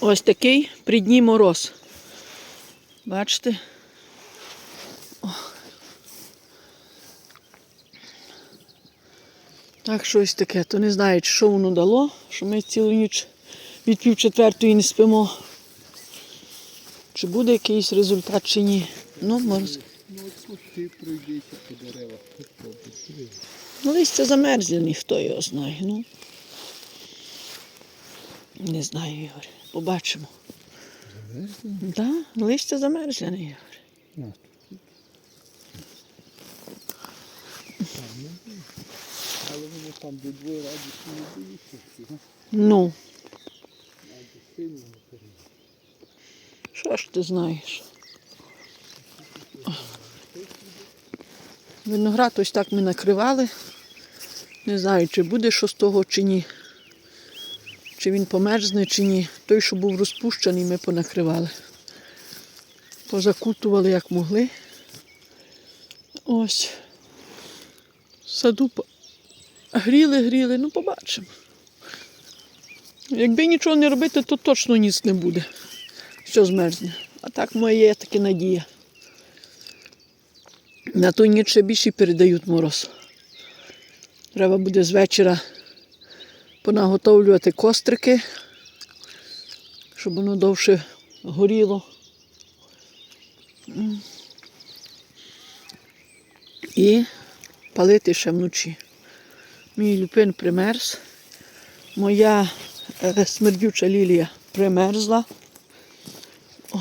Ось такий при дні мороз. Бачите? О. Так, щось таке. То не знаю, що воно дало, що ми цілу ніч від пів четвертої не спимо. Чи буде якийсь результат, чи ні. Ну, мороз. Ну от листя замерзлені, хто його знає. Ну. Не знаю, Ігор. Побачимо. Так, да, листя замерзлене. На. Там. Але вони там до двоє радісні не всі. Ну, що ж ти знаєш? Виноград ось так ми накривали. Не знаю, чи буде що з того, чи ні. Чи він померзне, чи ні. Той, що був розпущений, ми понакривали. Позакутували як могли. Ось. Саду гріли, гріли, ну побачимо. Якби нічого не робити, то точно ніц не буде, що змерзне. А так моє є таки надія. На ту ніч ще більше передають мороз. Треба буде з вечора понаготовлювати кострики, щоб воно довше горіло. І палити ще вночі. Мій люпин примерз. Моя е, смердюча лілія примерзла. О,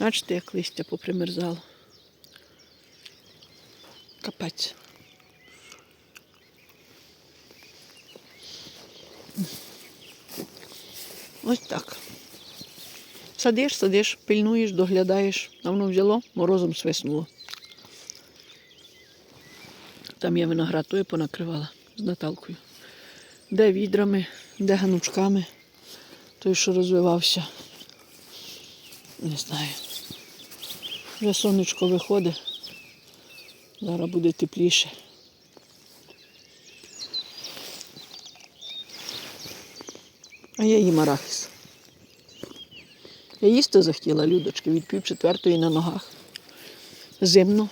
бачите, як листя попримерзало. Капець. Ось так. Садиш, садиш, пильнуєш, доглядаєш, а воно взяло, морозом свиснуло. Там я виноград той понакривала з Наталкою. Де відрами, де ганучками, той, що розвивався. Не знаю. Вже сонечко виходить. Зараз буде тепліше. А я їм арахіс. Я їсти захотіла, Людочки, від пів четвертої на ногах. Зимно.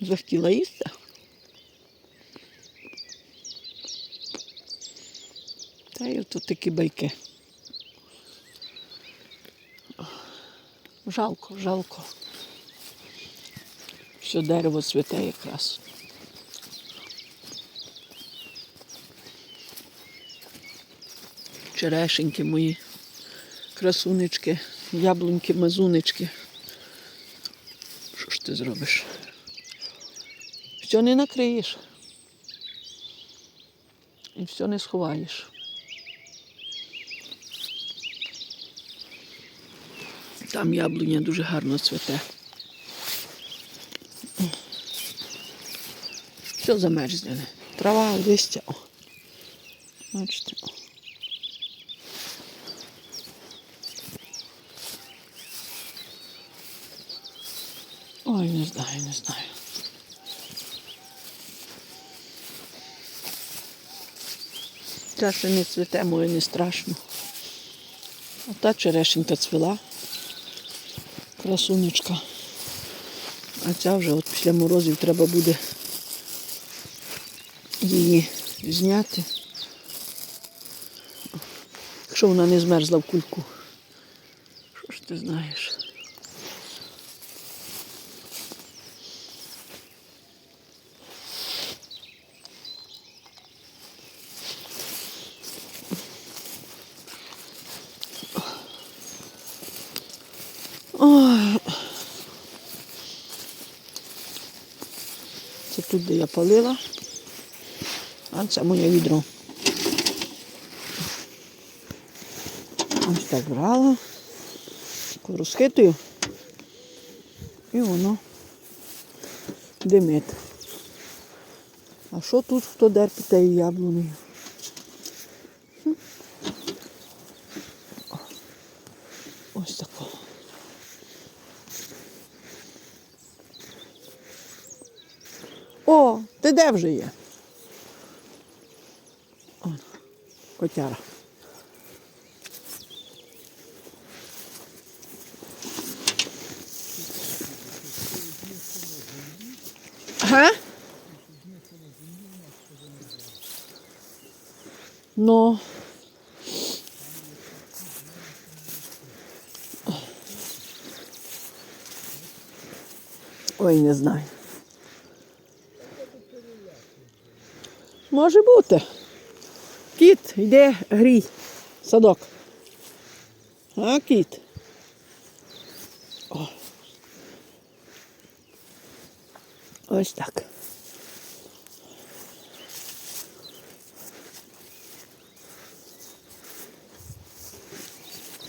Захотіла їсти. Та й тут такі байки. Жалко, жалко. Що дерево цвіте якраз. Черешеньки мої, красунечки, яблуньки, мазунечки. Що ж ти зробиш? Що не накриєш? І все не сховаєш. Там яблуня дуже гарно цвете. Все замерзлене. Трава, листя. Бачите. Ой, не знаю, не знаю. Ця ще не цвіте, моє не страшно. А та черешенька цвіла. Красунечка. А ця вже от після морозів треба буде її зняти. Якщо вона не змерзла в кульку. Що ж ти знаєш? Ой. Це тут, де я палила. А це моє відро. Ось так брала, розхитую і воно димить. А що тут хто дерпить тією яблунею? Хм. Ось такого. О, ти де вже є? Он, котяра. Ага? Ну. Ой, не знаю. Може бути. Кіт, йде грій. Садок. А, кіт. О. Ось так.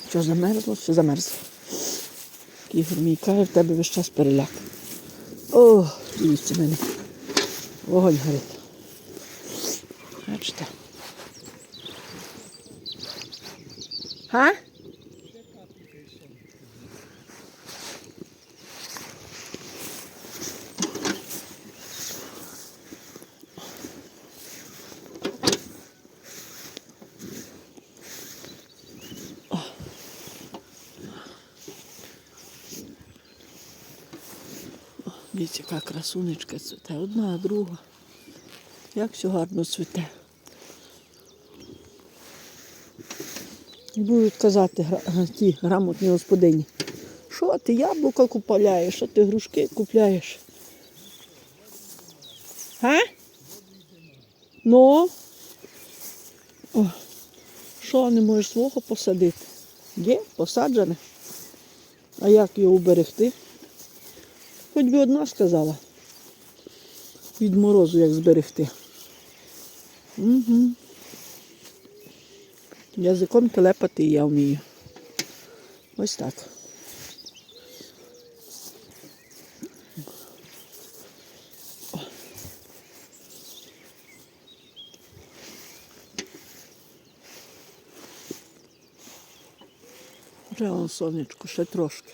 Що замерзло, що замерзло. Ігор мій каже, в тебе весь час переляк. О, дивіться мене. Вогонь горить. Бачите. Га? Дивіться, яка красунечка цвіте. Одна, друга. Як все гарно цвіте. Будуть казати ті грамотні господині. Що ти яблука купляєш, що ти грушки купляєш? Га? Ну? Що не можеш свого посадити? Є, посаджене. А як його уберегти? Хоч би одна сказала. Від морозу як зберегти. Угу. Язиком телепати я вмію. Ось так. Вже воно сонечко, ще трошки.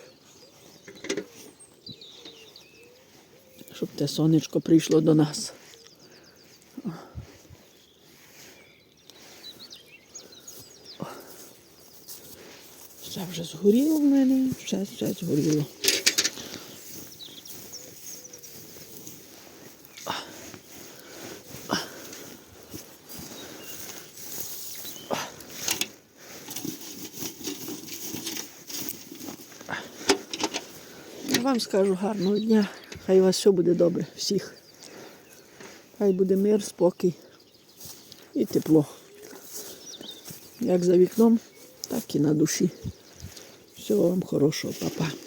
Щоб те сонечко прийшло до нас. Ще вже згоріло в мене, ще, ще згоріло. Вам скажу гарного дня. Хай у вас все буде добре, всіх. Хай буде мир, спокій і тепло. Як за вікном, так і на душі. Всього вам хорошого, папа.